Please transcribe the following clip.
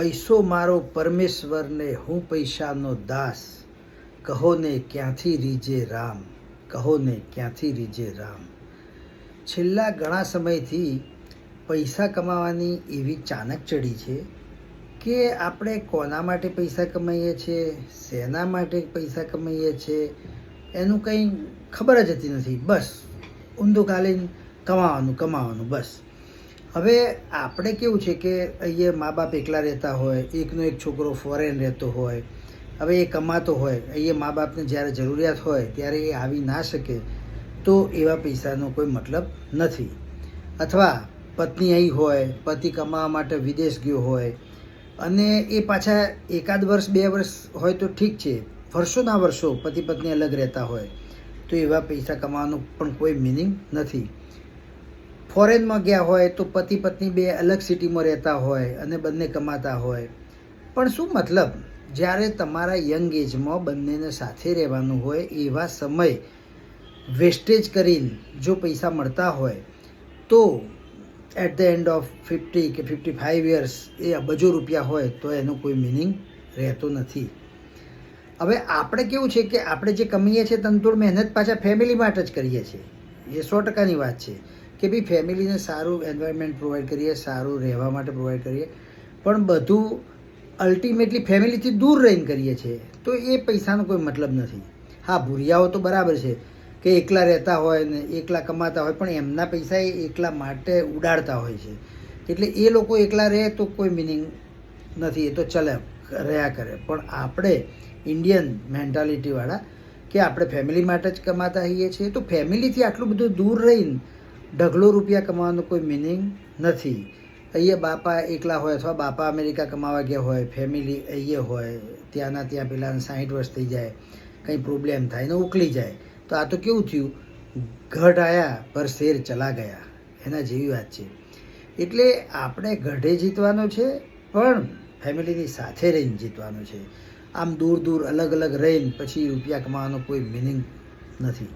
પૈસો મારો પરમેશ્વરને, હું પૈસાનો દાસ. કહો ને ક્યાંથી રીજે રામ? કહો ને ક્યાંથી રીજે રામ? છેલ્લા ઘણા સમયથી પૈસા કમાવાની એવી ચાનક ચડી છે કે આપણે કોના માટે પૈસા કમાઈએ છીએ શેના માટે પૈસા કમાઈએ છીએ એનું કંઈ ખબર જ હતી નથી. બસ, ઊંધું કાલીન કમાવાનું કમાવાનું, બસ. હવે આપણે કેવું છે કે અહીંયા મા બાપ એકલા રહેતા હોય, એકનો એક છોકરો ફોરેન રહેતો હોય, હવે એ કમાતો હોય, અહીંયા મા બાપને જ્યારે જરૂરિયાત હોય ત્યારે એ આવી ના શકે, તો એવા પૈસાનો કોઈ મતલબ નથી. અથવા પત્ની અહીં હોય, પતિ કમાવા માટે વિદેશ ગયો હોય, અને એ પાછા એકાદ વર્ષ, બે વર્ષ હોય તો ઠીક છે, વર્ષોના વર્ષો પતિ પત્ની અલગ રહેતા હોય, તો એવા પૈસા કમાવાનું પણ કોઈ મિનિંગ નથી. ફોરેનમાં ગયા હોય તો પતિ પત્ની બે અલગ સિટીમાં રહેતા હોય અને બંને કમાતા હોય. પણ શું મતલબ? જ્યારે તમારા યંગ એજમાં બંનેને સાથે રહેવાનું હોય એવા સમય વેસ્ટેજ કરીને જો પૈસા મળતા હોય, તો at the end of fifty કે ફિફ્ટી ફાઇવ યર્સ એ અબજો રૂપિયા હોય તો એનો કોઈ મિનિંગ રહેતો નથી. હવે આપણે કેવું છે કે આપણે જે કમીએ છીએ તંતુળ મહેનત પાછા ફેમિલી માટે જ કરીએ છીએ. એ સો ટકાની વાત છે. કે ભાઈ ફેમિલીને સારું એન્વાયરમેન્ટ પ્રોવાઈડ કરીએ, સારું રહેવા માટે પ્રોવાઈડ કરીએ. પણ બધું અલ્ટિમેટલી ફેમિલીથી દૂર રહીને કરીએ છીએ. તો એ પૈસાનો કોઈ મતલબ નથી. હા, ભૂરિયાઓ તો બરાબર છે કે એકલા રહેતા હોય ને એકલા કમાતા હોય, પણ એમના પૈસા એ એકલા માટે ઉડાડતા હોય છે. એટલે એ લોકો એકલા રહે તો કોઈ મિનિંગ નથી. એ તો ચલે, રહ્યા કરે. પણ આપણે ઇન્ડિયન મેન્ટાલિટીવાળા કે આપણે ફેમિલી માટે જ કમાતા હોઈએ છીએ, તો ફેમિલીથી આટલું બધું દૂર રહીને ઢગલો રૂપિયા કમાવાનો કોઈ મિનિંગ નથી. અહીંયા બાપા એકલા હોય અથવા બાપા અમેરિકા કમાવા ગયા હોય ફેમિલી અહીંયા હોય, ત્યાંના ત્યાં પેલા સાઠ વર્ષ થઈ જાય, કંઈ પ્રોબ્લેમ થાય ને ઉકલી જાય, તો આ તો કેવું થયું? ઘટ આયા, પર શેર ચલા ગયા. એના જેવી વાત છે. એટલે આપણે ગઢે જીતવાનો છે, પણ ફેમિલીની સાથે રહીને જીતવાનું છે. આમ દૂર દૂર અલગ અલગ રહીને પછી રૂપિયા કમાવાનો કોઈ મિનિંગ નથી.